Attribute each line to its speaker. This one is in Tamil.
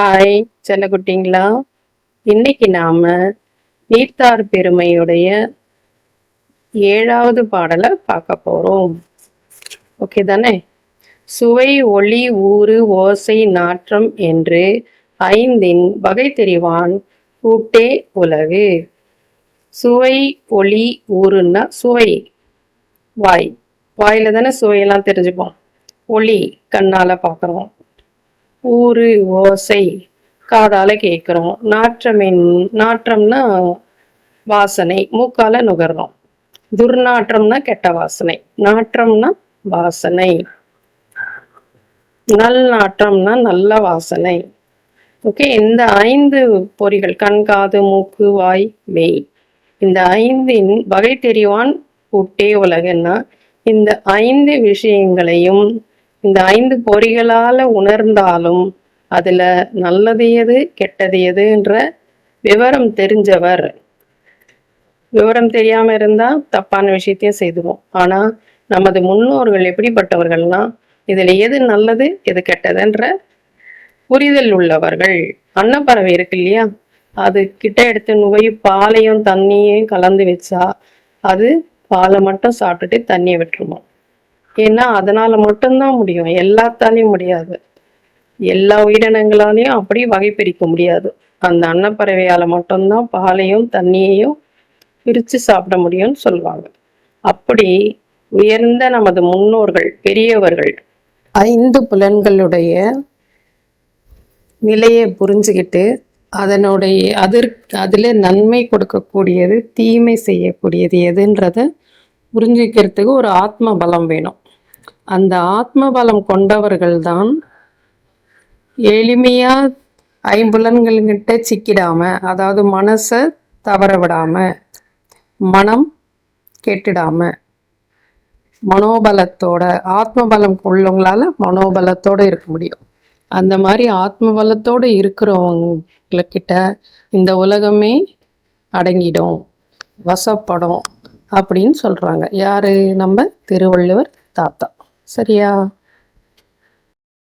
Speaker 1: ஹாய் செல்லக்குட்டிங்களா? இன்னைக்கு நாம நீர்த்தார் பெருமையுடைய ஏழாவது பாடலை பார்க்க போறோம். ஓகே தானே? சுவை ஒளி ஊறு ஓசை நாற்றம் என்று ஐந்தின் வகை தெரிவான் கூட்டே உலகு. சுவை ஒளி ஊறுன்னா சுவை. வாய். வாயில தானே சுவையெல்லாம் தெரிஞ்சுப்போம். ஒளி கண்ணால பார்க்குறோம். ஊறு ஓசை காதால கேட்குறோம் நாற்றமின் நாற்றம்னா வாசனை மூக்கால நுகர்றோம். துர்நாற்றம்னா கெட்ட வாசனை நாற்றம்னா வாசனை. நல் நாற்றம்னா நல்ல வாசனை. ஓகே இந்த ஐந்து பொறிகள் கண் காது மூக்கு வாய் மெய். இந்த ஐந்தின் வகை தெரிவான் கூட்டே உலகன்னா இந்த ஐந்து விஷயங்களையும் இந்த ஐந்து பொறிகளால உணர்ந்தாலும் அதுல நல்லது எது கெட்டது எதுன்ற விவரம் தெரிஞ்சவர். விவரம் தெரியாம இருந்தா தப்பான விஷயத்தையும் செய்துவோம் ஆனா நமது முன்னோர்கள் எப்படிப்பட்டவர்கள்னா இதுல எது நல்லது எது கெட்டதுன்ற புரிதல் உள்ளவர்கள். அன்னப்பறவை இருக்கு இல்லையா? அது கிட்ட எடுத்து நுகை பாலையும் தண்ணியும் கலந்து வச்சா அது பாலை மட்டும் சாப்பிட்டுட்டு தண்ணியை விட்டுருமா ஏன்னா அதனால மட்டும்தான் முடியும். எல்லாத்தாலையும் முடியாது. எல்லா உயிரினங்களாலையும் அப்படி வகை பிரிக்க முடியாது. அந்த அன்னப்பறவையால மட்டும்தான் பாலையும் தண்ணியையும் பிரித்து சாப்பிட முடியும்னு சொல்லுவாங்க. அப்படி உயர்ந்த நமது முன்னோர்கள் பெரியவர்கள் ஐந்து புலன்களுடைய நிலையை புரிஞ்சுக்கிட்டு அதனுடைய அதிர் அதில் நன்மை கொடுக்கக்கூடியது தீமை செய்யக்கூடியது எதுன்றத புரிஞ்சுக்கிறதுக்கு ஒரு ஆத்ம பலம் வேணும். அந்த ஆத்ம பலம் கொண்டவர்கள் தான் எளிமையா ஐம்புலன்கள்கிட்ட சிக்கிடாம அதாவது மனசை தவற விடாம மனம் கெட்டுடாம மனோபலத்தோட ஆத்ம பலம் உள்ளவங்களால மனோபலத்தோட இருக்க முடியும். அந்த மாதிரி ஆத்ம பலத்தோட இருக்கிறவங்கக்கிட்ட இந்த உலகமே அடங்கிடும் வசப்படும் அப்படின்னு சொல்றாங்க. யாரு? நம்ம திருவள்ளுவர் தாத்தா. சரியா?